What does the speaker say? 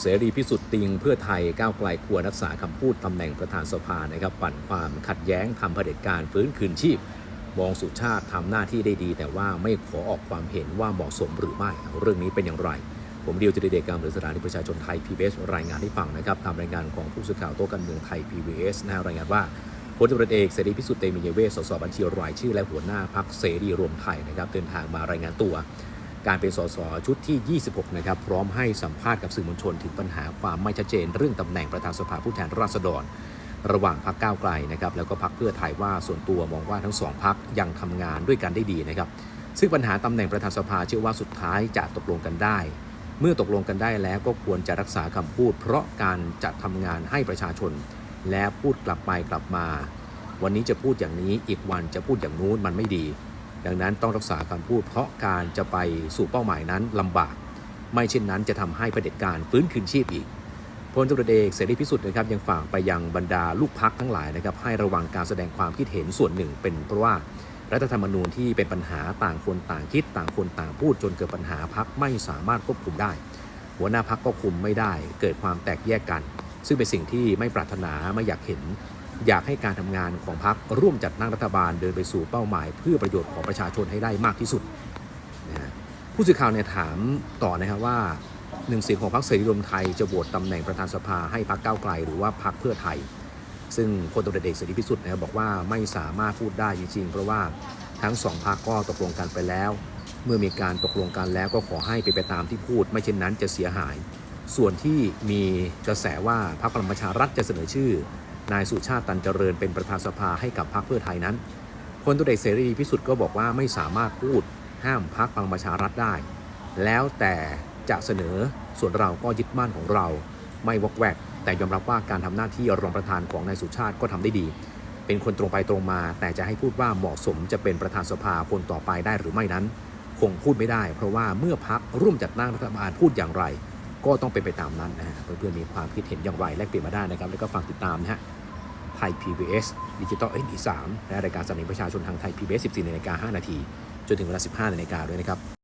เสรีพิสุทธิ์ติงเพื่อไทยก้าวไกลควรรักษาคำพูดตำแหน่งประธานสภานะครับปั่นความขัดแย้งทำเผด็จการฟื้นคืนชีพ มองสุชาติทำหน้าที่ได้ดี แต่ว่าไม่ขอออกความเห็นว่าเหมาะสมหรือไม่เรื่องนี้เป็นอย่างไร ผมเดียวจะเดชการหรือสถานีประชาชนไทย PBS รายงานให้ฟังนะครับตามรายงานของผู้สื่อข่าวโต๊ะการเมืองไทย PBS นะฮะรายงานว่าพลตำรวจเอกเสรีพิสุทธิ์เตมียเวสสสบัญชีรายชื่อและหัวหน้าพักเสรีรวมไทยนะครับเดินทางมารายงานตัว การเป็นสสชุดที่ 26 นะครับ พร้อมให้สัมภาษณ์กับสื่อมวลชนถึงปัญหาความไม่ชัดเจน เรื่องตำแหน่งประธานสภาผู้แทนราษฎร ระหว่างพักก้าวไกลนะครับ แล้วก็พักเพื่อไทยว่าส่วนตัวมองว่าทั้งสองพักยังทำงานด้วยกันได้ดีนะครับ ซึ่งปัญหาตำแหน่งประธานสภาเชื่อว่าสุดท้ายจะตกลงกันได้ เมื่อตกลงกันได้แล้วก็ควรจะรักษาคำพูด เพราะการจะทำงานให้ประชาชน และพูดกลับไปกลับมา วันนี้จะพูดอย่างนี้อีกวันจะพูดอย่างนู้นมันไม่ดี ดังนั้นต้องรักษาคำพูด เพราะการจะไปสู่เป้าหมายนั้นลำบาก ไม่เช่นนั้นจะทำให้เผด็จการฟื้นคืนชีพอีกพลตำรวจเอกเสรีพิสุทธิ์นะครับยังฝากไปยังบรรดาลูกพักทั้งหลายนะครับให้ระวังการแสดงความคิดเห็นส่วนหนึ่ง เป็นเพราะว่ารัฐธรรมนูญที่เป็นปัญหาต่างคนต่างคิดต่างคนต่างพูดจนเกิดปัญหาพักไม่สามารถควบคุมได้ หัวหน้าพักก็คุมไม่ได้ เกิดความแตกแยกกัน ซึ่งเป็นสิ่งที่ไม่ปรารถนาไม่อยากเห็น อยากให้การทำงานของพักร่วมจัดตั้งรัฐบาลเดินไปสู่เป้าหมาย เพื่อประโยชน์ของประชาชนให้ได้มากที่สุดนะผู้สื่อข่าวเนี่ยถามต่อนะครับว่าหนึ่งเสียงของพรรคเสรีรวมไทยจะโหวตตำแหน่งประธานสภาให้พรรคก้าวไกล หรือว่าพรรคเพื่อไทย ซึ่งพลตำรวจเอกเสรีพิสุทธิ์นะครับบอกว่าไม่สามารถพูดได้จริงๆเพราะว่าทั้งสองพรรคก็ตกลงกันไปแล้ว เมื่อมีการตกลงกันแล้วก็ขอให้เป็นไปตามที่พูด ไม่เช่นนั้นจะเสียหาย ส่วนที่มีกระแสว่าพรรคพลังประชารัฐจะเสนอชื่อ นายสุชาติตันเจริญเป็นประธานสภาให้กับพรรคเพื่อไทยนั้นพลตุเอกเสรีพิสุทธิ์ก็บอกว่าไม่สามารถพูดห้ามพรรคพลังประชารัฐได้ แล้วแต่จะเสนอส่วนเราก็ยึดมั่นของเรา ไม่วอกแวก แต่ยอมรับว่าการทำหน้าที่รองประธานของนายสุชาติก็ทำได้ดี เป็นคนตรงไปตรงมา แต่จะให้พูดว่าเหมาะสมจะเป็นประธานสภาคนต่อไปได้หรือไม่นั้น คงพูดไม่ได้ เพราะว่าเมื่อพักร่วมจัดตั้งรัฐบาลพูดอย่างไร ก็ต้องเป็นไปตามนั้นนะฮะเพื่อนๆมีความคิดเห็นอย่างไรแลกเปลี่ยนมาได้นะครับ แล้วก็ฝากติดตามนะฮะไทย PBS ดิจิตอลเอ็นอีสามและรายการสนับสนุนประชาชนทางไทย PBS 14นาฬิกา5นาทีจนถึงเวลา 15นาฬิกาด้วยนะครับ